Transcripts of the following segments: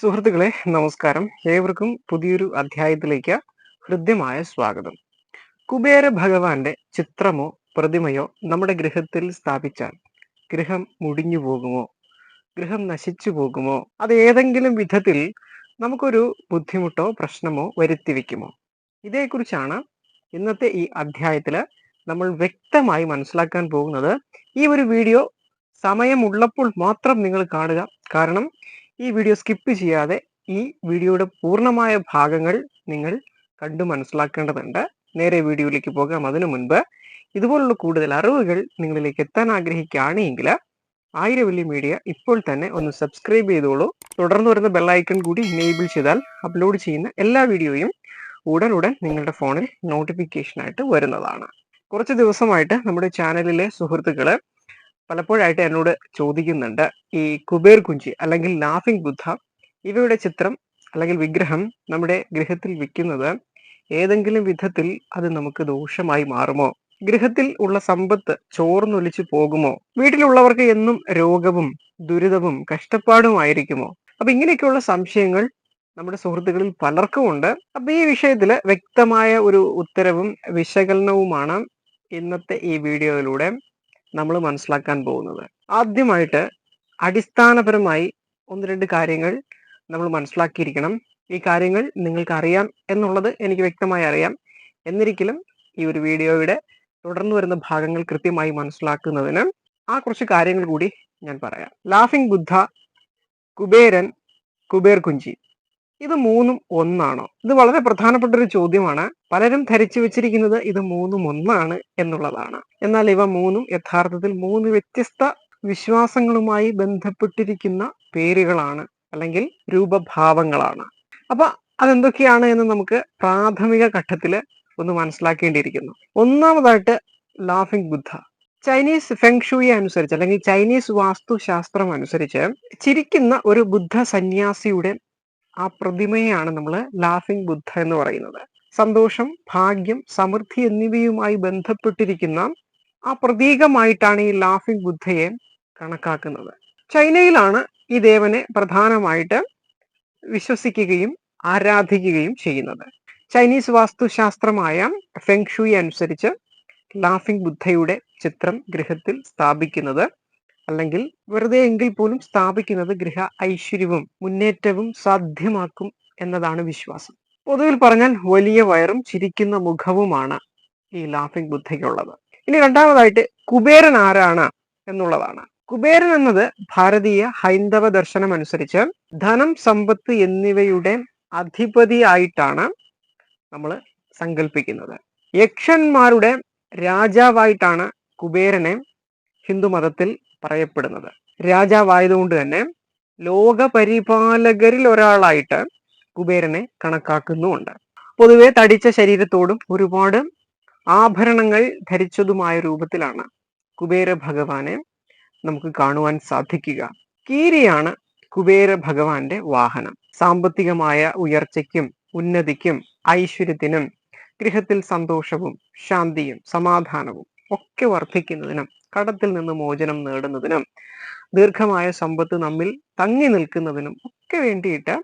സുഹൃത്തുക്കളെ നമസ്കാരം. ഏവർക്കും പുതിയൊരു അധ്യായത്തിലേക്ക് ഹൃദ്യമായ സ്വാഗതം. കുബേര ഭഗവാന്റെ ചിത്രമോ പ്രതിമയോ നമ്മുടെ ഗൃഹത്തിൽ സ്ഥാപിച്ചാൽ ഗൃഹം മുടിഞ്ഞു പോകുമോ? ഗൃഹം നശിച്ചു പോകുമോ? അത് ഏതെങ്കിലും വിധത്തിൽ നമുക്കൊരു ബുദ്ധിമുട്ടോ പ്രശ്നമോ വരുത്തി വെക്കുമോ ഇതേക്കുറിച്ചാണ് ഇന്നത്തെ ഈ അധ്യായത്തിൽ നമ്മൾ വ്യക്തമായി മനസ്സിലാക്കാൻ പോകുന്നത്. ഈ ഒരു വീഡിയോ സമയമുള്ളപ്പോൾ മാത്രം നിങ്ങൾ കാണുക. കാരണം ഈ വീഡിയോ സ്കിപ്പ് ചെയ്യാതെ ഈ വീഡിയോയുടെ പൂർണമായ ഭാഗങ്ങൾ നിങ്ങൾ കണ്ടു മനസ്സിലാക്കേണ്ടതുണ്ട്. നേരെ വീഡിയോയിലേക്ക് പോകാം. അതിനു മുൻപ് ഇതുപോലുള്ള കൂടുതൽ അറിവുകൾ നിങ്ങളിലേക്ക് എത്താൻ ആഗ്രഹിക്കുകയാണെങ്കിൽ ആയിരവല്ലി മീഡിയ ഇപ്പോൾ തന്നെ ഒന്ന് സബ്സ്ക്രൈബ് ചെയ്തോളൂ. തുടർന്ന് വരുന്ന ബെല്ലൈക്കൺ കൂടി എനേബിൾ ചെയ്താൽ അപ്ലോഡ് ചെയ്യുന്ന എല്ലാ വീഡിയോയും ഉടൻ ഉടൻ നിങ്ങളുടെ ഫോണിൽ നോട്ടിഫിക്കേഷനായിട്ട് വരുന്നതാണ്. കുറച്ച് ദിവസമായിട്ട് നമ്മുടെ ചാനലിലെ സുഹൃത്തുക്കൾ പലപ്പോഴായിട്ട് എന്നോട് ചോദിക്കുന്നുണ്ട് ഈ കുബേർ കുഞ്ചി അല്ലെങ്കിൽ ലാഫിംഗ് ബുദ്ധ ഇവയുടെ ചിത്രം അല്ലെങ്കിൽ വിഗ്രഹം നമ്മുടെ ഗൃഹത്തിൽ വിൽക്കുന്നത് ഏതെങ്കിലും വിധത്തിൽ അത് നമുക്ക് ദോഷമായി മാറുമോ? ഗൃഹത്തിൽ ഉള്ള സമ്പത്ത് ചോർന്നൊലിച്ചു പോകുമോ? വീട്ടിലുള്ളവർക്ക് എന്നും രോഗവും ദുരിതവും കഷ്ടപ്പാടുമായിരിക്കുമോ അപ്പൊ ഇങ്ങനെയൊക്കെയുള്ള സംശയങ്ങൾ നമ്മുടെ സുഹൃത്തുക്കളിൽ പലർക്കും ഉണ്ട് അപ്പൊ ഈ വിഷയത്തിൽ വ്യക്തമായ ഒരു ഉത്തരവും വിശകലനവുമാണ് ഇന്നത്തെ ഈ വീഡിയോയിലൂടെ. നമ്മൾ മനസ്സിലാക്കാൻ പോകുന്നത്. ആദ്യമായിട്ട് അടിസ്ഥാനപരമായി ഒന്ന് രണ്ട് കാര്യങ്ങൾ നമ്മൾ മനസ്സിലാക്കിയിരിക്കണം. ഈ കാര്യങ്ങൾ നിങ്ങൾക്ക് അറിയാം എന്നുള്ളത് എനിക്ക് വ്യക്തമായി അറിയാം. എന്നിരിക്കലും ഈ ഒരു വീഡിയോയുടെ തുടർന്ന് വരുന്ന ഭാഗങ്ങൾ കൃത്യമായി മനസ്സിലാക്കുന്നതിന് ആ കുറച്ച് കാര്യങ്ങൾ കൂടി ഞാൻ പറയാം. ലാഫിംഗ് ബുദ്ധ കുബേരൻ കുബേർ കുഞ്ചി. ഇത് മൂന്നും ഒന്നാണോ? ഇത് വളരെ പ്രധാനപ്പെട്ട ഒരു ചോദ്യമാണ്. പലരും ധരിച്ചു വെച്ചിരിക്കുന്നത് ഇത് മൂന്നും ഒന്നാണ് എന്നുള്ളതാണ്. എന്നാൽ ഇവ മൂന്നും യഥാർത്ഥത്തിൽ മൂന്ന് വ്യത്യസ്ത വിശ്വാസങ്ങളുമായി ബന്ധപ്പെട്ടിരിക്കുന്ന പേരുകളാണ് അല്ലെങ്കിൽ രൂപഭാവങ്ങളാണ്. അപ്പൊ അതെന്തൊക്കെയാണ് എന്ന് നമുക്ക് പ്രാഥമിക ഘട്ടത്തിൽ ഒന്ന് മനസ്സിലാക്കേണ്ടിയിരിക്കുന്നു. ഒന്നാമതായിട്ട് ലാഫിംഗ് ബുദ്ധ. ചൈനീസ് ഫെങ്ഷുയി അനുസരിച്ച് അല്ലെങ്കിൽ ചൈനീസ് വാസ്തുശാസ്ത്രം അനുസരിച്ച് ചിരിക്കുന്ന ഒരു ബുദ്ധ സന്യാസിയുടെ ആ പ്രതിമയാണ് നമ്മൾ ലാഫിംഗ് ബുദ്ധ എന്ന് പറയുന്നത്. സന്തോഷം ഭാഗ്യം സമൃദ്ധി എന്നിവയുമായി ബന്ധപ്പെട്ടിരിക്കുന്ന ആ പ്രതീകമായിട്ടാണ് ഈ ലാഫിംഗ് ബുദ്ധയെ കണക്കാക്കുന്നത്. ചൈനയിലാണ് ഈ ദേവനെ പ്രധാനമായിട്ട് വിശ്വസിക്കുകയും ആരാധിക്കുകയും ചെയ്യുന്നത്. ചൈനീസ് വാസ്തുശാസ്ത്രമായ ഫെങ്ഷുയി അനുസരിച്ച് ലാഫിംഗ് ബുദ്ധയുടെ ചിത്രം ഗൃഹത്തിൽ സ്ഥാപിക്കുന്നത് അല്ലെങ്കിൽ വെറുതെ എങ്കിൽ പോലും സ്ഥാപിക്കുന്നത് ഗൃഹ ഐശ്വര്യവും മുന്നേറ്റവും സാധ്യമാക്കും എന്നതാണ് വിശ്വാസം. പൊതുവിൽ പറഞ്ഞാൽ വലിയ വയറും ചിരിക്കുന്ന മുഖവുമാണ് ഈ ലാഫിംഗ് ബുദ്ധയ്ക്കുള്ളത് ഇനി രണ്ടാമതായിട്ട് കുബേരൻ ആരാണ് എന്നുള്ളതാണ്. കുബേരൻ എന്നത് ഭാരതീയ ഹൈന്ദവ ദർശനം അനുസരിച്ച് ധനം സമ്പത്ത് എന്നിവയുടെ അധിപതിയായിട്ടാണ് നമ്മൾ സങ്കല്പിക്കുന്നത് യക്ഷന്മാരുടെ രാജാവായിട്ടാണ് കുബേരനെ ഹിന്ദു മതത്തിൽ പറയപ്പെടുന്നത്. രാജാവായതുകൊണ്ട് തന്നെ ലോക പരിപാലകരിൽ ഒരാളായിട്ട് കുബേരനെ കണക്കാക്കുന്നുമുണ്ട്. പൊതുവെ തടിച്ച ശരീരത്തോടും ഒരുപാട് ആഭരണങ്ങൾ ധരിച്ചതുമായ രൂപത്തിലാണ് കുബേര ഭഗവാനെ നമുക്ക് കാണുവാൻ സാധിക്കുക. കീരിയാണ് കുബേര ഭഗവാന്റെ വാഹനം. സാമ്പത്തികമായ ഉയർച്ചയ്ക്കും ഉന്നതിക്കും ഐശ്വര്യത്തിനും ഗൃഹത്തിൽ സന്തോഷവും ശാന്തിയും സമാധാനവും ഒക്കെ വർദ്ധിക്കുന്നതിനും കടത്തിൽ നിന്ന് മോചനം നേടുന്നതിനും ദീർഘമായ സമ്പത്ത് നമ്മിൽ തങ്ങി നിൽക്കുന്നതിനും ഒക്കെ വേണ്ടിയിട്ട്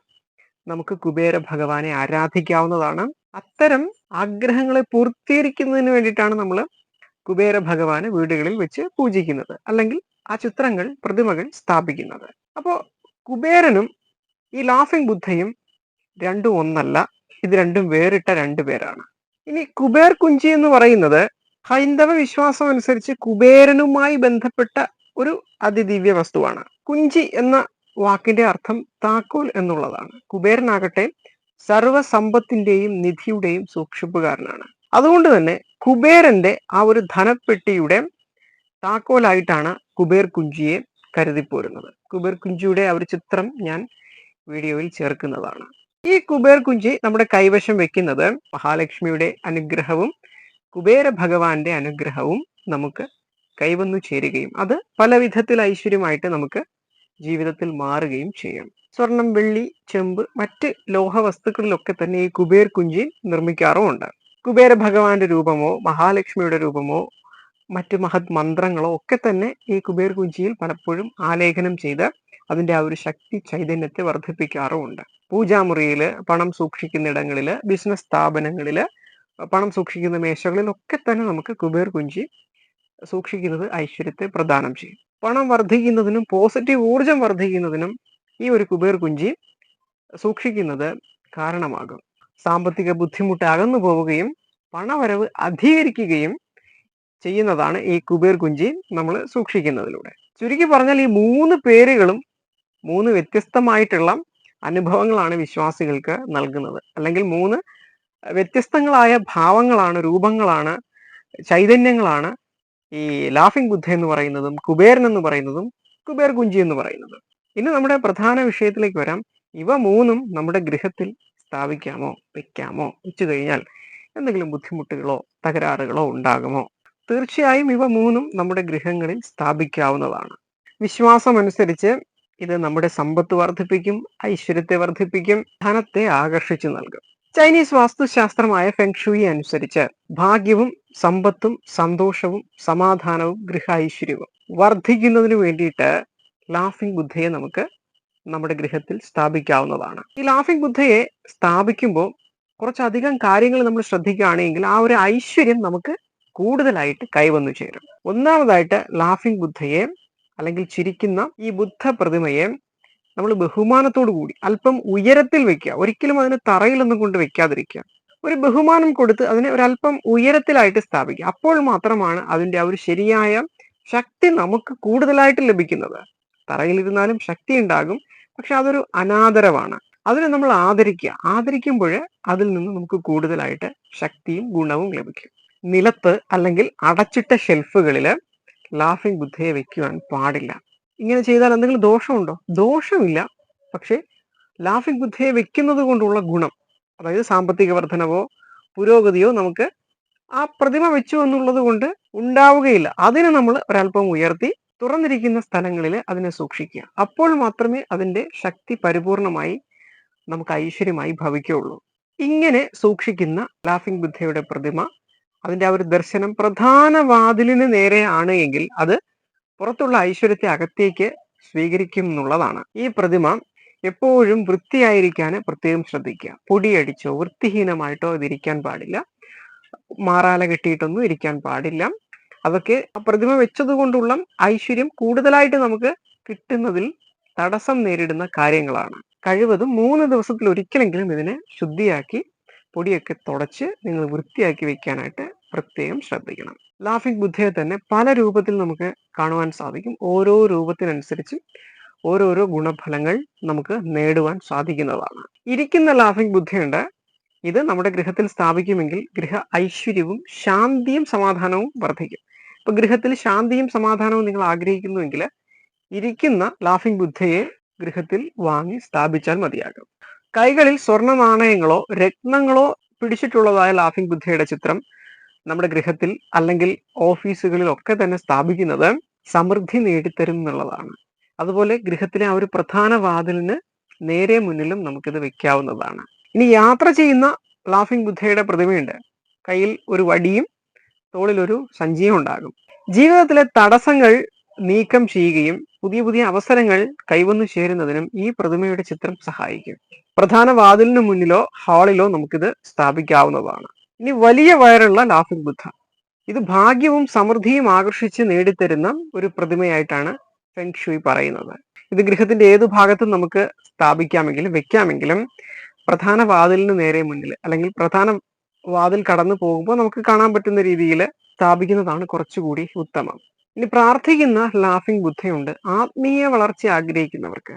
നമുക്ക് കുബേര ഭഗവാനെ ആരാധിക്കാവുന്നതാണ്. അത്തരം ആഗ്രഹങ്ങളെ പൂർത്തീകരിക്കുന്നതിന് വേണ്ടിയിട്ടാണ് നമ്മൾ കുബേര ഭഗവാന് വീടുകളിൽ വെച്ച് പൂജിക്കുന്നത് അല്ലെങ്കിൽ ആ ചിത്രങ്ങൾ പ്രതിമകൾ സ്ഥാപിക്കുന്നത്. അപ്പോൾ കുബേരനും ഈ ലാഫിംഗ് ബുദ്ധയും രണ്ടും ഒന്നല്ല ഇത് രണ്ടും വേറിട്ട രണ്ടു പേരാണ്. ഇനി കുബേർ കുഞ്ചി എന്ന് പറയുന്നത് ഹൈന്ദവ വിശ്വാസം അനുസരിച്ച് കുബേരനുമായി ബന്ധപ്പെട്ട ഒരു അതിദിവ്യ വസ്തുവാണ്. കുഞ്ചി എന്ന വാക്കിന്റെ അർത്ഥം താക്കോൽ എന്നുള്ളതാണ്. കുബേരനാകട്ടെ സർവസമ്പത്തിന്റെയും നിധിയുടെയും സൂക്ഷിപ്പുകാരനാണ്. അതുകൊണ്ട് തന്നെ കുബേരന്റെ ആ ഒരു ധനപ്പെട്ടിയുടെ താക്കോലായിട്ടാണ് കുബേർ കുഞ്ചിയെ കരുതിപ്പോരുന്നത്. കുബേർ കുഞ്ചിയുടെ ആ ഒരു ചിത്രം ഞാൻ വീഡിയോയിൽ ചേർക്കുന്നതാണ്. ഈ കുബേർ കുഞ്ചി നമ്മുടെ കൈവശം വെക്കുന്നത് മഹാലക്ഷ്മിയുടെ അനുഗ്രഹവും കുബേര ഭഗവാന്റെ അനുഗ്രഹവും നമുക്ക് കൈവന്നു ചേരുകയും അത് പല വിധത്തിൽ ഐശ്വര്യമായിട്ട് നമുക്ക് ജീവിതത്തിൽ മാറുകയും ചെയ്യും. സ്വർണം വെള്ളി ചെമ്പ് മറ്റ് ലോഹ വസ്തുക്കളിലൊക്കെ തന്നെ ഈ കുബേർ കുഞ്ചി നിർമ്മിക്കാറുമുണ്ട്. കുബേര ഭഗവാന്റെ രൂപമോ മഹാലക്ഷ്മിയുടെ രൂപമോ മറ്റ് മഹത് മന്ത്രങ്ങളോ ഒക്കെ തന്നെ ഈ കുബേർ കുഞ്ചിയിൽ പലപ്പോഴും ആലേഖനം ചെയ്ത് അതിന്റെ ആ ഒരു ശക്തി ചൈതന്യത്തെ വർദ്ധിപ്പിക്കാറുമുണ്ട്. പൂജാമുറിയിൽ പണം സൂക്ഷിക്കുന്ന ഇടങ്ങളിൽ ബിസിനസ് സ്ഥാപനങ്ങളിൽ പണം സൂക്ഷിക്കുന്ന മേശകളിലൊക്കെ തന്നെ നമുക്ക് കുബേർ കുഞ്ചി സൂക്ഷിക്കുന്നത് ഐശ്വര്യത്തെ പ്രദാനം ചെയ്യും. പണം വർദ്ധിക്കുന്നതിനും പോസിറ്റീവ് ഊർജം വർദ്ധിക്കുന്നതിനും ഈ ഒരു കുബേർ കുഞ്ചി സൂക്ഷിക്കുന്നത് കാരണമാകും. സാമ്പത്തിക ബുദ്ധിമുട്ട് അകന്നു പോവുകയും പണവരവ് അധികരിക്കുകയും ചെയ്യുന്നതാണ് ഈ കുബേർ കുഞ്ചി നമ്മൾ സൂക്ഷിക്കുന്നതിലൂടെ. ചുരുക്കി പറഞ്ഞാൽ ഈ മൂന്ന് പേരുകളും മൂന്ന് വ്യത്യസ്തമായിട്ടുള്ള അനുഭവങ്ങളാണ് വിശ്വാസികൾക്ക് നൽകുന്നത്. അല്ലെങ്കിൽ മൂന്ന് വ്യത്യസ്തങ്ങളായ ഭാവങ്ങളാണ് രൂപങ്ങളാണ് ചൈതന്യങ്ങളാണ് ഈ ലാഫിംഗ് ബുദ്ധ എന്ന് പറയുന്നതും കുബേരൻ എന്ന് പറയുന്നതും കുബേർ കുഞ്ചി എന്ന് പറയുന്നതും. ഇനി നമ്മുടെ പ്രധാന വിഷയത്തിലേക്ക് വരാം. ഇവ മൂന്നും നമ്മുടെ ഗൃഹത്തിൽ സ്ഥാപിക്കാമോ വെക്കാമോ വെച്ചു കഴിഞ്ഞാൽ എന്തെങ്കിലും ബുദ്ധിമുട്ടുകളോ തകരാറുകളോ ഉണ്ടാകുമോ? തീർച്ചയായും ഇവ മൂന്നും നമ്മുടെ ഗൃഹങ്ങളിൽ സ്ഥാപിക്കാവുന്നതാണ്. വിശ്വാസം അനുസരിച്ച് ഇത് നമ്മുടെ സമ്പത്ത് വർദ്ധിപ്പിക്കും ഐശ്വര്യത്തെ വർദ്ധിപ്പിക്കും ധനത്തെ ആകർഷിച്ചു നൽകും. ചൈനീസ് വാസ്തുശാസ്ത്രമായ ഫെങ്ഷുയി അനുസരിച്ച് ഭാഗ്യവും സമ്പത്തും സന്തോഷവും സമാധാനവും ഗൃഹ ഐശ്വര്യവും വർദ്ധിക്കുന്നതിന് വേണ്ടിയിട്ട് ലാഫിംഗ് ബുദ്ധയെ നമുക്ക് നമ്മുടെ ഗൃഹത്തിൽ സ്ഥാപിക്കാവുന്നതാണ്. ഈ ലാഫിംഗ് ബുദ്ധയെ സ്ഥാപിക്കുമ്പോൾ കുറച്ചധികം കാര്യങ്ങൾ നമ്മൾ ശ്രദ്ധിക്കുകയാണെങ്കിൽ ആ ഒരു ഐശ്വര്യം നമുക്ക് കൂടുതലായിട്ട് കൈവന്നു ചേരും. ഒന്നാമതായിട്ട് ലാഫിംഗ് ബുദ്ധയെ അല്ലെങ്കിൽ ചിരിക്കുന്ന ഈ ബുദ്ധ പ്രതിമയെ നമ്മൾ ബഹുമാനത്തോടു കൂടി അല്പം ഉയരത്തിൽ വെക്കുക. ഒരിക്കലും അതിന് തറയിലൊന്നും കൊണ്ട് വെക്കാതിരിക്കുക. ഒരു ബഹുമാനം കൊടുത്ത് അതിനെ ഒരല്പം ഉയരത്തിലായിട്ട് സ്ഥാപിക്കുക. അപ്പോൾ മാത്രമാണ് അതിന്റെ ആ ഒരു ശരിയായ ശക്തി നമുക്ക് കൂടുതലായിട്ട് ലഭിക്കുന്നത്. തറയിലിരുന്നാലും ശക്തി ഉണ്ടാകും. പക്ഷെ അതൊരു അനാദരവാണ്. അതിനെ നമ്മൾ ആദരിക്കുക. ആദരിക്കുമ്പോൾ അതിൽ നിന്ന് നമുക്ക് കൂടുതലായിട്ട് ശക്തിയും ഗുണവും ലഭിക്കും. നിലത്ത് അല്ലെങ്കിൽ അടച്ചിട്ട ഷെൽഫുകളിൽ ലാഫിംഗ് ബുദ്ധയെ വെക്കുവാൻ പാടില്ല. ഇങ്ങനെ ചെയ്താൽ എന്തെങ്കിലും ദോഷമുണ്ടോ? ദോഷമില്ല. പക്ഷേ ലാഫിംഗ് ബുദ്ധയെ വെക്കുന്നത് കൊണ്ടുള്ള ഗുണം അതായത് സാമ്പത്തിക വർധനവോ പുരോഗതിയോ നമുക്ക് ആ പ്രതിമ വെച്ചു എന്നുള്ളത് കൊണ്ട് ഉണ്ടാവുകയില്ല. അതിനെ നമ്മൾ ഒരല്പം ഉയർത്തി തുറന്നിരിക്കുന്ന സ്ഥലങ്ങളിൽ അതിനെ സൂക്ഷിക്കുക. അപ്പോൾ മാത്രമേ അതിന്റെ ശക്തി പരിപൂർണമായി നമുക്ക് ഐശ്വര്യമായി ഭവിക്കുകയുള്ളൂ. ഇങ്ങനെ സൂക്ഷിക്കുന്ന ലാഫിംഗ് ബുദ്ധയുടെ പ്രതിമ അതിന്റെ ആ ഒരു ദർശനം പ്രധാന വാതിലിന് നേരെയാണ് എങ്കിൽ അത് പുറത്തുള്ള ഐശ്വര്യത്തെ അകത്തേക്ക് സ്വീകരിക്കും എന്നുള്ളതാണ് ഈ പ്രതിമ എപ്പോഴും വൃത്തിയായിരിക്കാൻ പ്രത്യേകം ശ്രദ്ധിക്കുക. പൊടിയടിച്ചോ വൃത്തിഹീനമായിട്ടോ ഇതിരിക്കാൻ പാടില്ല. മാറാല കെട്ടിയിട്ടൊന്നും ഇരിക്കാൻ പാടില്ല. അതൊക്കെ ആ പ്രതിമ വെച്ചതുകൊണ്ടുള്ള ഐശ്വര്യം കൂടുതലായിട്ട് നമുക്ക് കിട്ടുന്നതിൽ തടസ്സം നേരിടുന്ന കാര്യങ്ങളാണ്. കഴിവതും മൂന്ന് ദിവസത്തിൽ ഒരിക്കലെങ്കിലും ഇതിനെ ശുദ്ധിയാക്കി പൊടിയൊക്കെ തുടച്ച് നിങ്ങൾ വൃത്തിയാക്കി വെക്കാനായിട്ട് പ്രത്യേകം ശ്രദ്ധിക്കണം. ലാഫിംഗ് ബുദ്ധയെ തന്നെ പല രൂപത്തിൽ നമുക്ക് കാണുവാൻ സാധിക്കും. ഓരോ രൂപത്തിനനുസരിച്ച് ഓരോരോ ഗുണഫലങ്ങൾ നമുക്ക് നേടുവാൻ സാധിക്കുന്നതാണ്. ഇരിക്കുന്ന ലാഫിംഗ് ബുദ്ധയുണ്ട്. ഇത് നമ്മുടെ ഗൃഹത്തിൽ സ്ഥാപിക്കുമെങ്കിൽ ഗൃഹ ഐശ്വര്യവും ശാന്തിയും സമാധാനവും വർദ്ധിക്കും. ഇപ്പൊ ഗൃഹത്തിൽ ശാന്തിയും സമാധാനവും നിങ്ങൾ ആഗ്രഹിക്കുന്നുവെങ്കിൽ ഇരിക്കുന്ന ലാഫിംഗ് ബുദ്ധയെ ഗൃഹത്തിൽ വാങ്ങി സ്ഥാപിച്ചാൽ മതിയാകും. കൈകളിൽ സ്വർണ നാണയങ്ങളോ രത്നങ്ങളോ പിടിച്ചിട്ടുള്ളതായ ലാഫിംഗ് ബുദ്ധയുടെ ചിത്രം നമ്മുടെ ഗൃഹത്തിൽ അല്ലെങ്കിൽ ഓഫീസുകളിലൊക്കെ തന്നെ സ്ഥാപിക്കുന്നത് സമൃദ്ധി നേടിത്തരും എന്നുള്ളതാണ്. അതുപോലെ ഗൃഹത്തിലെ ആ ഒരു പ്രധാന വാതിലിന് നേരെ മുന്നിലും നമുക്കിത് വെക്കാവുന്നതാണ്. ഇനി യാത്ര ചെയ്യുന്ന ലാഫിംഗ് ബുദ്ധയുടെ പ്രതിമയുണ്ട്. കയ്യിൽ ഒരു വടിയും തോളിൽ ഒരു സഞ്ചിയും ഉണ്ടാകും. ജീവിതത്തിലെ തടസ്സങ്ങൾ നീക്കം ചെയ്യുകയും പുതിയ പുതിയ അവസരങ്ങൾ കൈവന്നു ചേരുന്നതിനും ഈ പ്രതിമയുടെ ചിത്രം സഹായിക്കും. പ്രധാന വാതിലിന് മുന്നിലോ ഹാളിലോ നമുക്കിത് സ്ഥാപിക്കാവുന്നതാണ്. ഇനി വലിയ വയറുള്ള ലാഫിംഗ് ബുദ്ധ. ഇത് ഭാഗ്യവും സമൃദ്ധിയും ആകർഷിച്ച് നേടിത്തരുന്ന ഒരു പ്രതിമയായിട്ടാണ് ഫെങ്ഷുയി പറയുന്നത്. ഇത് ഗൃഹത്തിന്റെ ഏതു ഭാഗത്തും നമുക്ക് സ്ഥാപിക്കാമെങ്കിലും വെക്കാമെങ്കിലും പ്രധാന വാതിലിന് നേരെ മുന്നിൽ അല്ലെങ്കിൽ പ്രധാന വാതിൽ കടന്നു പോകുമ്പോൾ നമുക്ക് കാണാൻ പറ്റുന്ന രീതിയിൽ സ്ഥാപിക്കുന്നതാണ് കുറച്ചുകൂടി ഉത്തമം. ഇനി പ്രാർത്ഥിക്കുന്ന ലാഫിംഗ് ബുദ്ധയുണ്ട്. ആത്മീയ വളർച്ച ആഗ്രഹിക്കുന്നവർക്ക്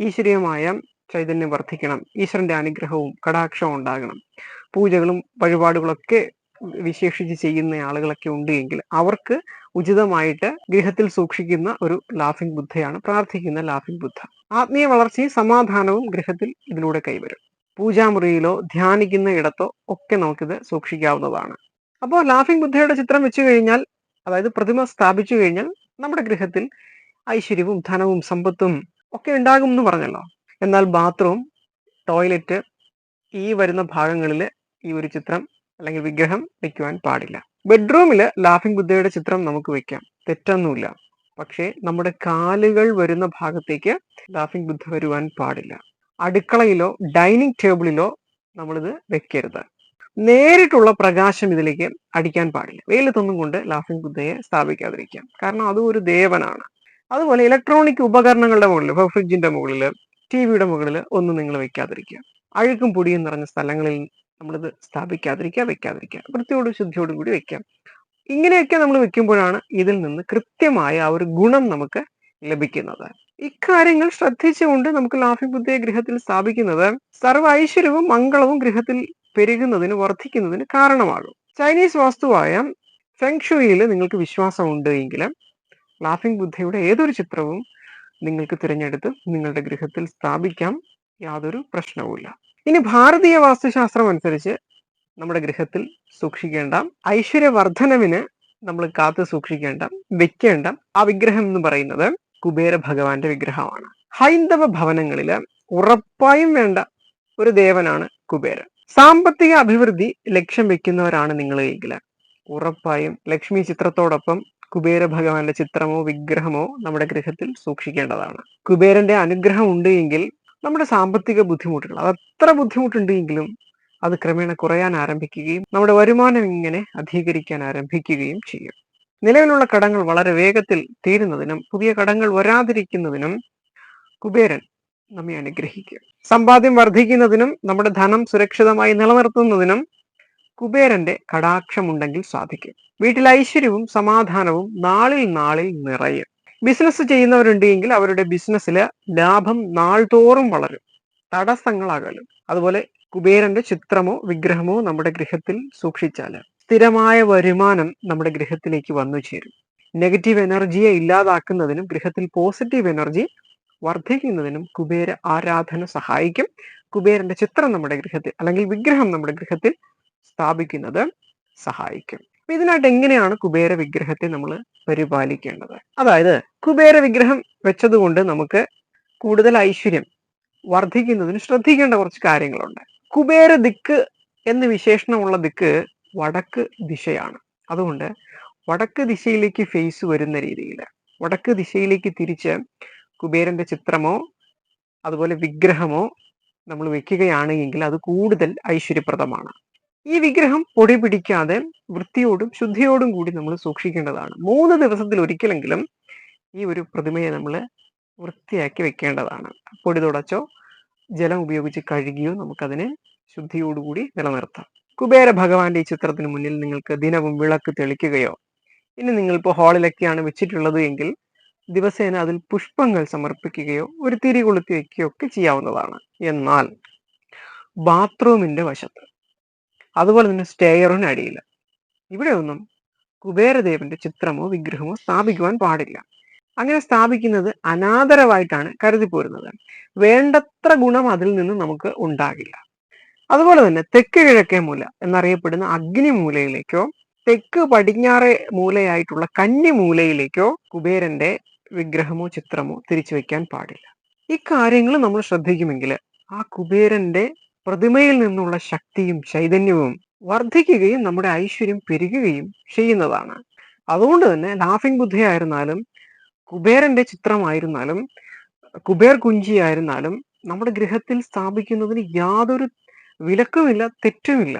ഈശ്വരീയമായ ചൈതന്യം വർദ്ധിക്കണം. ഈശ്വരന്റെ അനുഗ്രഹവും കടാക്ഷവും ഉണ്ടാകണം. പൂജകളും വഴിപാടുകളൊക്കെ വിശേഷിച്ച് ചെയ്യുന്ന ആളുകളൊക്കെ ഉണ്ട് എങ്കിൽ അവർക്ക് ഉചിതമായിട്ട് ഗൃഹത്തിൽ സൂക്ഷിക്കുന്ന ഒരു ലാഫിംഗ് ബുദ്ധയാണ് പ്രാർത്ഥിക്കുന്ന ലാഫിംഗ് ബുദ്ധ. ആത്മീയ വളർച്ചയും സമാധാനവും ഗൃഹത്തിൽ ഇതിലൂടെ കൈവരും. പൂജാമുറിയിലോ ധ്യാനിക്കുന്ന ഇടത്തോ ഒക്കെ നമുക്കിത് സൂക്ഷിക്കാവുന്നതാണ്. അപ്പോൾ ലാഫിംഗ് ബുദ്ധയുടെ ചിത്രം വെച്ചു കഴിഞ്ഞാൽ അതായത് പ്രതിമ സ്ഥാപിച്ചു കഴിഞ്ഞാൽ നമ്മുടെ ഗൃഹത്തിൽ ഐശ്വര്യവും ധനവും സമ്പത്തും ഒക്കെ ഉണ്ടാകും എന്ന് പറഞ്ഞല്ലോ. എന്നാൽ ബാത്റൂം ടോയ്ലറ്റ് ഈ വരുന്ന ഭാഗങ്ങളിൽ ഈ ഒരു ചിത്രം അല്ലെങ്കിൽ വിഗ്രഹം വെക്കുവാൻ പാടില്ല. ബെഡ്റൂമിൽ ലാഫിംഗ് ബുദ്ധയുടെ ചിത്രം നമുക്ക് വെക്കാം. തെറ്റൊന്നുമില്ല. പക്ഷേ നമ്മുടെ കാലുകൾ വരുന്ന ഭാഗത്തേക്ക് ലാഫിംഗ് ബുദ്ധ വരുവാൻ പാടില്ല. അടുക്കളയിലോ ഡൈനിങ് ടേബിളിലോ നമ്മളിത് വെക്കരുത്. നേരിട്ടുള്ള പ്രകാശം ഇതിലേക്ക് അടിക്കാൻ പാടില്ല. വെയിലത്തൊന്നും കൊണ്ട് ലാഫിംഗ് ബുദ്ധയെ സ്ഥാപിക്കാതിരിക്കാം. കാരണം അതും ഒരു ദേവനാണ്. അതുപോലെ ഇലക്ട്രോണിക് ഉപകരണങ്ങളുടെ മുകളിൽ ഇപ്പോൾ ഫ്രിഡ്ജിന്റെ മുകളിൽ ടി വിയുടെ മുകളിൽ ഒന്നും നിങ്ങൾ വെക്കാതിരിക്കുക. അഴുക്കും പൊടിയും നിറഞ്ഞ സ്ഥലങ്ങളിൽ നമ്മളിത് സ്ഥാപിക്കാതിരിക്കുക വെക്കാതിരിക്കുക. വൃത്തിയോടും ശുദ്ധിയോടും കൂടി വെക്കാം ഇങ്ങനെയൊക്കെ നമ്മൾ വെക്കുമ്പോഴാണ് ഇതിൽ നിന്ന് കൃത്യമായ ആ ഒരു ഗുണം നമുക്ക് ലഭിക്കുന്നത്. ഇക്കാര്യങ്ങൾ ശ്രദ്ധിച്ചുകൊണ്ട് നമുക്ക് ലാഫിംഗ് ബുദ്ധയെ ഗൃഹത്തിൽ സ്ഥാപിക്കുന്നത് സർവ ഐശ്വര്യവും മംഗളവും ഗൃഹത്തിൽ പെരുകുന്നതിന് വർദ്ധിക്കുന്നതിന് കാരണമാകും. ചൈനീസ് വാസ്തുവായ ഫെങ്ഷുയിൽ നിങ്ങൾക്ക് വിശ്വാസമുണ്ട് എങ്കിൽ ലാഫിംഗ് ബുദ്ധയുടെ ഏതൊരു ചിത്രവും നിങ്ങൾക്ക് തിരഞ്ഞെടുത്ത് നിങ്ങളുടെ ഗൃഹത്തിൽ സ്ഥാപിക്കാം. യാതൊരു പ്രശ്നവുമില്ല. ഇനി ഭാരതീയ വാസ്തുശാസ്ത്രം അനുസരിച്ച് നമ്മുടെ ഗൃഹത്തിൽ സൂക്ഷിക്കേണ്ട ഐശ്വര്യവർദ്ധനവിന് നമ്മൾ കാത്തു സൂക്ഷിക്കേണ്ട വെക്കേണ്ട ആ വിഗ്രഹം എന്ന് പറയുന്നത് കുബേര ഭഗവാന്റെ വിഗ്രഹമാണ്. ഹൈന്ദവ ഭവനങ്ങളിൽ ഉറപ്പായും വേണ്ട ഒരു ദേവനാണ് കുബേരൻ. സാമ്പത്തിക അഭിവൃദ്ധി ലക്ഷ്യം വെക്കുന്നവരാണ് നിങ്ങൾ എങ്കിൽ ഉറപ്പായും ലക്ഷ്മി ചിത്രത്തോടൊപ്പം കുബേര ഭഗവാന്റെ ചിത്രമോ വിഗ്രഹമോ നമ്മുടെ ഗൃഹത്തിൽ സൂക്ഷിക്കേണ്ടതാണ്. കുബേരന്റെ അനുഗ്രഹം ഉണ്ട് എങ്കിൽ നമ്മുടെ സാമ്പത്തിക ബുദ്ധിമുട്ടുകൾ അത് അത്ര ബുദ്ധിമുട്ടുണ്ടെങ്കിലും അത് ക്രമേണ കുറയാൻ ആരംഭിക്കുകയും നമ്മുടെ വരുമാനം ഇങ്ങനെ അധികരിക്കാൻ ആരംഭിക്കുകയും ചെയ്യും. നിലവിലുള്ള കടങ്ങൾ വളരെ വേഗത്തിൽ തീരുന്നതിനും പുതിയ കടങ്ങൾ വരാതിരിക്കുന്നതിനും കുബേരൻ നമ്മെ അനുഗ്രഹിക്കും. സമ്പാദ്യം വർദ്ധിക്കുന്നതിനും നമ്മുടെ ധനം സുരക്ഷിതമായി നിലനിർത്തുന്നതിനും കുബേരന്റെ കടാക്ഷമുണ്ടെങ്കിൽ സാധിക്കും. വീട്ടിൽ ഐശ്വര്യവും സമാധാനവും നാളിൽ നാളിൽ നിറയും. ബിസിനസ് ചെയ്യുന്നവരുണ്ടെങ്കിൽ അവരുടെ ബിസിനസ്സിൽ ലാഭം നാൾതോറും വളരും. തടസ്സങ്ങളാകലും. അതുപോലെ കുബേരന്റെ ചിത്രമോ വിഗ്രഹമോ നമ്മുടെ ഗൃഹത്തിൽ സൂക്ഷിച്ചാൽ സ്ഥിരമായ വരുമാനം നമ്മുടെ ഗൃഹത്തിലേക്ക് വന്നു ചേരും. നെഗറ്റീവ് എനർജിയെ ഇല്ലാതാക്കുന്നതിനും ഗൃഹത്തിൽ പോസിറ്റീവ് എനർജി വർദ്ധിക്കുന്നതിനും കുബേര ആരാധന സഹായിക്കും. കുബേരന്റെ ചിത്രം നമ്മുടെ ഗൃഹത്തിൽ അല്ലെങ്കിൽ വിഗ്രഹം നമ്മുടെ ഗൃഹത്തിൽ സ്ഥാപിക്കുന്നത് സഹായിക്കും. അപ്പൊ ഇതിനായിട്ട് എങ്ങനെയാണ് കുബേര വിഗ്രഹത്തെ നമ്മൾ പരിപാലിക്കേണ്ടത്? അതായത് കുബേര വിഗ്രഹം വെച്ചതുകൊണ്ട് നമുക്ക് കൂടുതൽ ഐശ്വര്യം വർദ്ധിക്കുന്നതിന് ശ്രദ്ധിക്കേണ്ട കുറച്ച് കാര്യങ്ങളുണ്ട്. കുബേര ദിക്ക് എന്ന് വിശേഷണമുള്ള ദിക്ക് വടക്ക് ദിശയാണ്. അതുകൊണ്ട് വടക്ക് ദിശയിലേക്ക് ഫേസ് വരുന്ന രീതിയിൽ വടക്ക് ദിശയിലേക്ക് തിരിച്ച് കുബേരന്റെ ചിത്രമോ അതുപോലെ വിഗ്രഹമോ നമ്മൾ വെക്കുകയാണെങ്കിൽ അത് കൂടുതൽ ഐശ്വര്യപ്രദമാണ്. ഈ വിഗ്രഹം പൊടി പിടിക്കാതെ വൃത്തിയോടും ശുദ്ധിയോടും കൂടി നമ്മൾ സൂക്ഷിക്കേണ്ടതാണ്. മൂന്ന് ദിവസത്തിൽ ഒരിക്കലെങ്കിലും ഈ ഒരു പ്രതിമയെ നമ്മൾ വൃത്തിയാക്കി വെക്കേണ്ടതാണ്. പൊടി തുടച്ചോ ജലം ഉപയോഗിച്ച് കഴുകിയോ നമുക്കതിനെ ശുദ്ധിയോടുകൂടി നിലനിർത്താം. കുബേര ഭഗവാന്റെ ഈ ചിത്രത്തിന് മുന്നിൽ നിങ്ങൾക്ക് ദിനവും വിളക്ക് തെളിക്കുകയോ ഇനി നിങ്ങളിപ്പോൾ ഹാളിലൊക്കെയാണ് വെച്ചിട്ടുള്ളത് എങ്കിൽ ദിവസേന അതിൽ പുഷ്പങ്ങൾ സമർപ്പിക്കുകയോ ഒരു തിരി കൊളുത്തി വയ്ക്കുകയോ ഒക്കെ ചെയ്യാവുന്നതാണ്. എന്നാൽ ബാത്റൂമിന്റെ വശത്ത് അതുപോലെ തന്നെ സ്റ്റെയറിന് അടിയിൽ. ഇവിടെ ഒന്നും കുബേരദേവന്റെ ചിത്രമോ വിഗ്രഹമോ സ്ഥാപിക്കുവാൻ പാടില്ല. അങ്ങനെ സ്ഥാപിക്കുന്നത് അനാദരവായിട്ടാണ് കരുതി പോരുന്നത് വേണ്ടത്ര ഗുണം അതിൽ നിന്ന് നമുക്ക് ഉണ്ടാകില്ല. അതുപോലെ തന്നെ തെക്ക് കിഴക്കേ മൂല എന്നറിയപ്പെടുന്ന അഗ്നി മൂലയിലേക്കോ തെക്ക് പടിഞ്ഞാറേ മൂലയായിട്ടുള്ള കന്നി മൂലയിലേക്കോ കുബേരന്റെ വിഗ്രഹമോ ചിത്രമോ തിരിച്ചു വെക്കാൻ പാടില്ല. ഈ നമ്മൾ ശ്രദ്ധിക്കുമെങ്കിൽ ആ കുബേരന്റെ പ്രതിമയിൽ നിന്നുള്ള ശക്തിയും ചൈതന്യവും വർദ്ധിക്കുകയും നമ്മുടെ ഐശ്വര്യം പെരുകുകയും ചെയ്യുന്നതാണ്. അതുകൊണ്ട് തന്നെ ലാഫിംഗ് ബുദ്ധയായിരുന്നാലും കുബേരന്റെ ചിത്രമായിരുന്നാലും കുബേർ കുഞ്ചിയായിരുന്നാലും നമ്മുടെ ഗൃഹത്തിൽ സ്ഥാപിക്കുന്നതിന് യാതൊരു വിലക്കുമില്ല തെറ്റുമില്ല.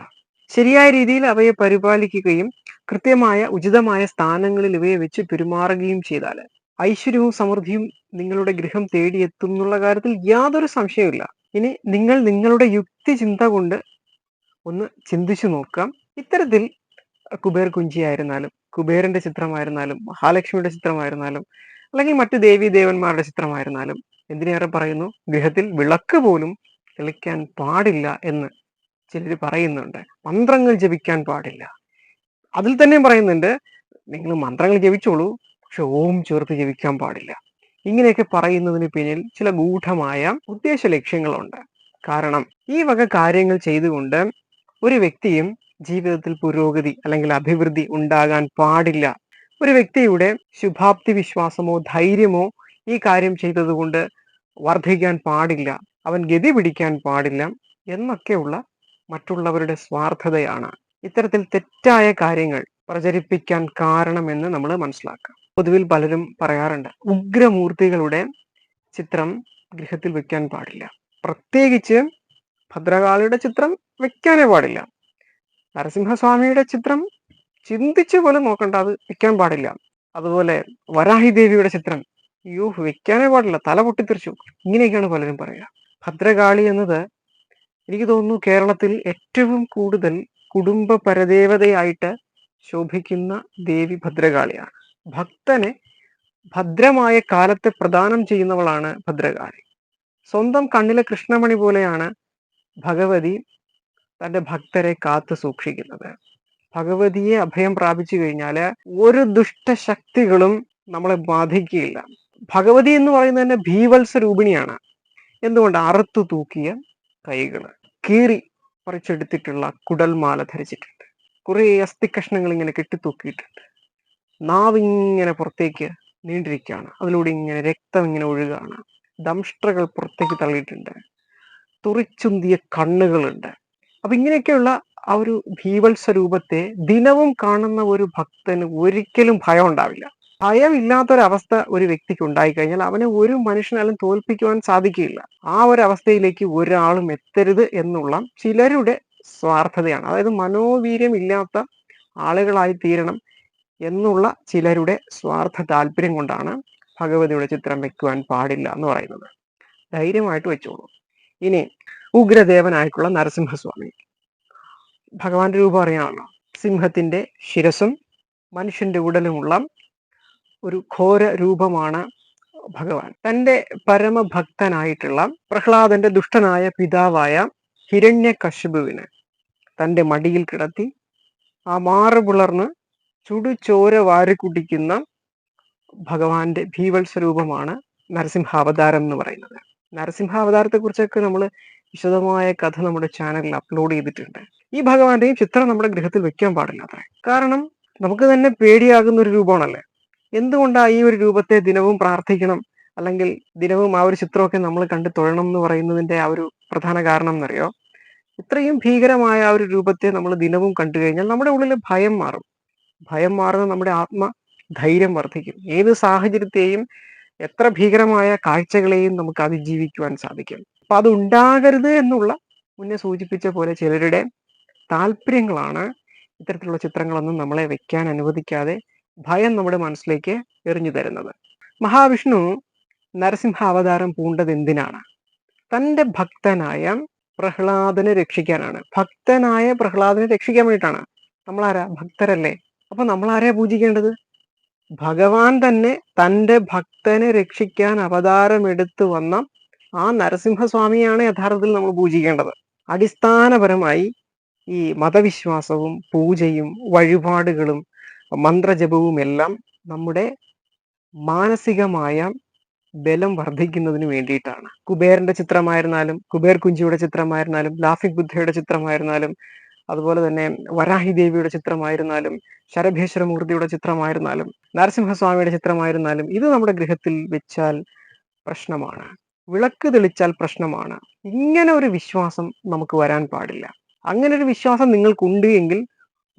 ശരിയായ രീതിയിൽ അവയെ പരിപാലിക്കുകയും കൃത്യമായ ഉചിതമായ സ്ഥാനങ്ങളിൽ ഇവയെ വെച്ച് പെരുമാറുകയും ചെയ്താൽ ഐശ്വര്യവും സമൃദ്ധിയും നിങ്ങളുടെ ഗൃഹം തേടിയെത്തുന്നുള്ള കാര്യത്തിൽ യാതൊരു സംശയവുമില്ല. ഇനി നിങ്ങൾ നിങ്ങളുടെ യുക്തി ചിന്ത കൊണ്ട് ഒന്ന് ചിന്തിച്ചു നോക്കാം. ഇത്തരത്തിൽ കുബേർ കുഞ്ചിയായിരുന്നാലും കുബേരന്റെ ചിത്രമായിരുന്നാലും മഹാലക്ഷ്മിയുടെ ചിത്രമായിരുന്നാലും അല്ലെങ്കിൽ മറ്റു ദേവി ദേവന്മാരുടെ ചിത്രമായിരുന്നാലും എന്തിനേറെ പറയുന്നു? ഗൃഹത്തിൽ വിളക്ക് പോലും തെളിക്കാൻ പാടില്ല എന്ന് ചിലർ പറയുന്നുണ്ട്. മന്ത്രങ്ങൾ ജപിക്കാൻ പാടില്ല. അതിൽ തന്നെ പറയുന്നുണ്ട് നിങ്ങൾ മന്ത്രങ്ങൾ ജപിച്ചോളൂ പക്ഷെ ഓം ചേർത്ത് ജപിക്കാൻ പാടില്ല. ഇങ്ങനെയൊക്കെ പറയുന്നതിന് പിന്നിൽ ചില ഗൂഢമായ ഉദ്ദേശ ലക്ഷ്യങ്ങളുണ്ട്. കാരണം ഈ വക കാര്യങ്ങൾ ചെയ്തുകൊണ്ട് ഒരു വ്യക്തിയും ജീവിതത്തിൽ പുരോഗതി അല്ലെങ്കിൽ അഭിവൃദ്ധി ഉണ്ടാകാൻ പാടില്ല. ഒരു വ്യക്തിയുടെ ശുഭാപ്തി വിശ്വാസമോ ധൈര്യമോ ഈ കാര്യം ചെയ്തതുകൊണ്ട് വർദ്ധിക്കാൻ പാടില്ല അവൻ ഗതി പിടിക്കാൻ പാടില്ല എന്നൊക്കെയുള്ള മറ്റുള്ളവരുടെ സ്വാർത്ഥതയാണ്. ഇത്തരത്തിൽ തെറ്റായ കാര്യങ്ങൾ പ്രചരിപ്പിക്കാൻ കാരണമെന്ന് നമ്മൾ മനസ്സിലാക്കാം. പൊതുവിൽ പലരും പറയാറുണ്ട് ഉഗ്രമൂർത്തികളുടെ ചിത്രം ഗൃഹത്തിൽ വെക്കാൻ പാടില്ല. പ്രത്യേകിച്ച് ഭദ്രകാളിയുടെ ചിത്രം വെക്കാനേ പാടില്ല. നരസിംഹസ്വാമിയുടെ ചിത്രം ചിന്തിച്ചു പോലും നോക്കണ്ട അത് വെക്കാൻ പാടില്ല. അതുപോലെ വരാഹി ദേവിയുടെ ചിത്രം യൂ വെക്കാനേ പാടില്ല തല പൊട്ടിത്തെറിച്ചു. ഇങ്ങനെയൊക്കെയാണ് പലരും പറയുക. ഭദ്രകാളി എന്നത് എനിക്ക് തോന്നുന്നു കേരളത്തിൽ ഏറ്റവും കൂടുതൽ കുടുംബ പരദേവതയായിട്ട് ശോഭിക്കുന്ന ദേവി ഭദ്രകാളിയാണ്. ഭക്തനെ ഭദ്രമായ കാലത്തെ പ്രദാനം ചെയ്യുന്നവളാണ് ഭദ്രകാളി. സ്വന്തം കണ്ണിലെ കൃഷ്ണമണി പോലെയാണ് ഭഗവതി തന്റെ ഭക്തരെ കാത്തു സൂക്ഷിക്കുന്നത്. ഭഗവതിയെ അഭയം പ്രാപിച്ചു കഴിഞ്ഞാൽ ഒരു ദുഷ്ടശക്തികളും നമ്മളെ ബാധിക്കുകയില്ല. ഭഗവതി എന്ന് പറയുന്നത് തന്നെ ഭീവത്സ രൂപിണിയാണ് എന്തുകൊണ്ട്? അറുത്തു തൂക്കിയ കൈകൾ കീറി പറിച്ചെടുത്തിട്ടുള്ള കുടൽമാല ധരിച്ചിട്ടുണ്ട്. കുറെ അസ്ഥി കഷ്ണങ്ങൾ ഇങ്ങനെ കെട്ടിത്തൂക്കിയിട്ടുണ്ട്. നാവ് ഇങ്ങനെ പുറത്തേക്ക് നീണ്ടിരിക്കുകയാണ്. അതിലൂടെ ഇങ്ങനെ രക്തം ഇങ്ങനെ ഒഴുകുകയാണ്. ദംഷ്ട്രകൾ പുറത്തേക്ക് തള്ളിയിട്ടുണ്ട്. തുറിച്ചുന്തിയ കണ്ണുകളുണ്ട്. അപ്പൊ ഇങ്ങനെയൊക്കെയുള്ള ആ ഒരു ഭീവത്സ രൂപത്തെ ദിനവും കാണുന്ന ഒരു ഭക്തന് ഒരിക്കലും ഭയം ഉണ്ടാവില്ല. ഭയമില്ലാത്തൊരവസ്ഥ ഒരു വ്യക്തിക്ക് ഉണ്ടായിക്കഴിഞ്ഞാൽ അവനെ ഒരു മനുഷ്യനാലും തോൽപ്പിക്കുവാൻ സാധിക്കില്ല ആ ഒരു അവസ്ഥയിലേക്ക് ഒരാളും എത്തരുത് എന്നുള്ള ചിലരുടെ സ്വാർത്ഥതയാണ്. അതായത് മനോവീര്യം ഇല്ലാത്ത ആളുകളായി തീരണം എന്നുള്ള ചിലരുടെ സ്വാർത്ഥ താല്പര്യം കൊണ്ടാണ് ഭഗവതിയുടെ ചിത്രം വെക്കുവാൻ പാടില്ല എന്ന് പറയുന്നത്. ധൈര്യമായിട്ട് വെച്ചോളൂ. ഇനി ഉഗ്രദേവനായിട്ടുള്ള നരസിംഹസ്വാമി. ഭഗവാന്റെ രൂപം അറിയാമല്ലോ. സിംഹത്തിന്റെ ശിരസും മനുഷ്യന്റെ ഉടലുമുള്ള ഒരു ഘോര രൂപമാണ് ഭഗവാൻ. തന്റെ പരമഭക്തനായിട്ടുള്ള പ്രഹ്ലാദന്റെ ദുഷ്ടനായ പിതാവായ ഹിരണ്യ കശുബുവിന് തന്റെ മടിയിൽ കിടത്തി ആ മാറു ചുടുചോര വാരി കുടിക്കുന്ന ഭഗവാന്റെ ഭീവത്സ്വരൂപമാണ് നരസിംഹാവതാരം എന്ന് പറയുന്നത്. നരസിംഹാവതാരത്തെ കുറിച്ചൊക്കെ നമ്മൾ വിശദമായ കഥ നമ്മുടെ ചാനലിൽ അപ്ലോഡ് ചെയ്തിട്ടുണ്ട്. ഈ ഭഗവാന്റെയും ചിത്രം നമ്മുടെ ഗൃഹത്തിൽ വെക്കാൻ പാടില്ല അത്ര. കാരണം നമുക്ക് തന്നെ പേടിയാകുന്ന ഒരു രൂപമാണല്ലേ? എന്തുകൊണ്ടാണ് ഈ ഒരു രൂപത്തെ ദിനവും പ്രാർത്ഥിക്കണം? അല്ലെങ്കിൽ ദിനവും ആ ഒരു ചിത്രമൊക്കെ നമ്മൾ കണ്ട് തൊഴണം എന്ന് പറയുന്നതിന്റെ ആ ഒരു പ്രധാന കാരണം എന്നറിയോ? ഇത്രയും ഭീകരമായ ആ ഒരു രൂപത്തെ നമ്മൾ ദിനവും കണ്ടു കഴിഞ്ഞാൽ നമ്മുടെ ഉള്ളിൽ ഭയം മാറും. ഭയം മാറുന്ന നമ്മുടെ ആത്മ ധൈര്യം വർദ്ധിക്കും. ഏത് സാഹചര്യത്തെയും എത്ര ഭീകരമായ കാഴ്ചകളെയും നമുക്ക് അതിജീവിക്കുവാൻ സാധിക്കും. അപ്പൊ അത് ഉണ്ടാകരുത് എന്നുള്ള മുന്നേ സൂചിപ്പിച്ച പോലെ ചിലരുടെ താല്പര്യങ്ങളാണ് ഇത്തരത്തിലുള്ള ചിത്രങ്ങളൊന്നും നമ്മളെ വെക്കാൻ അനുവദിക്കാതെ ഭയം നമ്മുടെ മനസ്സിലേക്ക് എറിഞ്ഞു തരുന്നത്. മഹാവിഷ്ണു നരസിംഹ അവതാരം പൂണ്ടത് എന്തിനാണ്? തന്റെ ഭക്തനായ പ്രഹ്ലാദനെ രക്ഷിക്കാനാണ്. ഭക്തനായ പ്രഹ്ലാദനെ രക്ഷിക്കാൻ വേണ്ടിയിട്ടാണ്. നമ്മളാരാ? ഭക്തരല്ലേ? അപ്പൊ നമ്മൾ ആരെയാ പൂജിക്കേണ്ടത്? ഭഗവാൻ തന്നെ തന്റെ ഭക്തനെ രക്ഷിക്കാൻ അവതാരമെടുത്തു വന്ന ആ നരസിംഹസ്വാമിയാണ് യഥാർത്ഥത്തിൽ നമ്മൾ പൂജിക്കേണ്ടത്. അടിസ്ഥാനപരമായി ഈ മതവിശ്വാസവും പൂജയും വഴിപാടുകളും മന്ത്രജപവും എല്ലാം നമ്മുടെ മാനസികമായ ബലം വർദ്ധിക്കുന്നതിന് വേണ്ടിയിട്ടാണ്. കുബേരന്റെ ചിത്രമായിരുന്നാലും കുബേർ കുഞ്ചിയുടെ ചിത്രമായിരുന്നാലും ലാഫിക് ബുദ്ധയുടെ ചിത്രമായിരുന്നാലും അതുപോലെ തന്നെ വരാഹി ദേവിയുടെ ചിത്രമായിരുന്നാലും ശരഭേശ്വരമൂർത്തിയുടെ ചിത്രമായിരുന്നാലും നരസിംഹസ്വാമിയുടെ ചിത്രമായിരുന്നാലും ഇത് നമ്മുടെ ഗൃഹത്തിൽ വെച്ചാൽ പ്രശ്നമാണ്. വിളക്ക് തെളിച്ചാൽ പ്രശ്നമാണ്. ഇങ്ങനെ ഒരു വിശ്വാസം നമുക്ക് വരാൻ പാടില്ല. അങ്ങനെ ഒരു വിശ്വാസം നിങ്ങൾക്കുണ്ട് എങ്കിൽ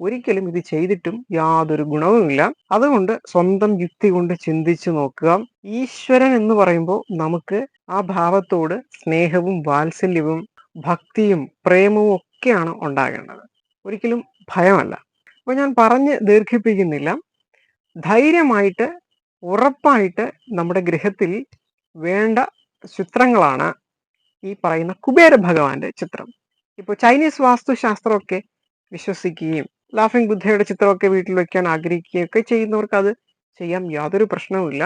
ഒരിക്കലും ഇത് ചെയ്തിട്ടും യാതൊരു ഗുണവുമില്ല. അതുകൊണ്ട് സ്വന്തം യുക്തി കൊണ്ട് ചിന്തിച്ചു നോക്കുക. ഈശ്വരൻ എന്ന് പറയുമ്പോൾ നമുക്ക് ആ ഭാവത്തോട് സ്നേഹവും വാത്സല്യവും ഭക്തിയും പ്രേമവും ഒക്കെയാണ് ഉണ്ടാകേണ്ടത്. ഒരിക്കലും ഭയമല്ല. അപ്പൊ ഞാൻ പറഞ്ഞ് ദീർഘിപ്പിക്കുന്നില്ല. ധൈര്യമായിട്ട് ഉറപ്പായിട്ട് നമ്മുടെ ഗൃഹത്തിൽ വേണ്ട ചിത്രങ്ങളാണ് ഈ പറയുന്ന കുബേര ഭഗവാന്റെ ചിത്രം. ഇപ്പോൾ ചൈനീസ് വാസ്തുശാസ്ത്രമൊക്കെ വിശ്വസിക്കുകയും ലാഫിംഗ് ബുദ്ധയുടെ ചിത്രമൊക്കെ വീട്ടിൽ വെക്കാൻ ആഗ്രഹിക്കുകയും ഒക്കെ ചെയ്യുന്നവർക്ക് അത് ചെയ്യാൻ യാതൊരു പ്രശ്നവുമില്ല.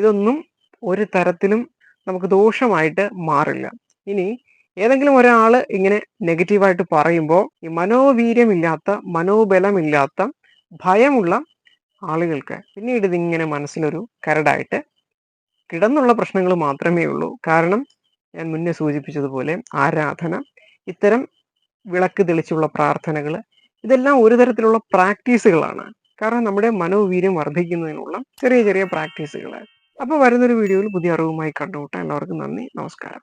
ഇതൊന്നും ഒരു തരത്തിലും നമുക്ക് ദോഷമായിട്ട് മാറില്ല. ഇനി ഏതെങ്കിലും ഒരാൾ ഇങ്ങനെ നെഗറ്റീവായിട്ട് പറയുമ്പോൾ ഈ മനോവീര്യമില്ലാത്ത മനോബലമില്ലാത്ത ഭയമുള്ള ആളുകൾക്ക് പിന്നീട് ഇതിങ്ങനെ മനസ്സിലൊരു കരടായിട്ട് കിടന്നുള്ള പ്രശ്നങ്ങൾ മാത്രമേ ഉള്ളൂ. കാരണം ഞാൻ മുന്നേ സൂചിപ്പിച്ചതുപോലെ ആരാധന ഇത്തരം വിളക്ക് തെളിച്ചുള്ള പ്രാർത്ഥനകൾ ഇതെല്ലാം ഒരു തരത്തിലുള്ള പ്രാക്ടീസുകളാണ്. കാരണം നമ്മുടെ മനോവീര്യം വർദ്ധിക്കുന്നതിനുള്ള ചെറിയ ചെറിയ പ്രാക്ടീസുകൾ അപ്പോൾ വരുന്നൊരു വീഡിയോയിൽ പുതിയ അറിവുമായി കണ്ടുമുട്ടാം എല്ലാവർക്കും നന്ദി നമസ്കാരം.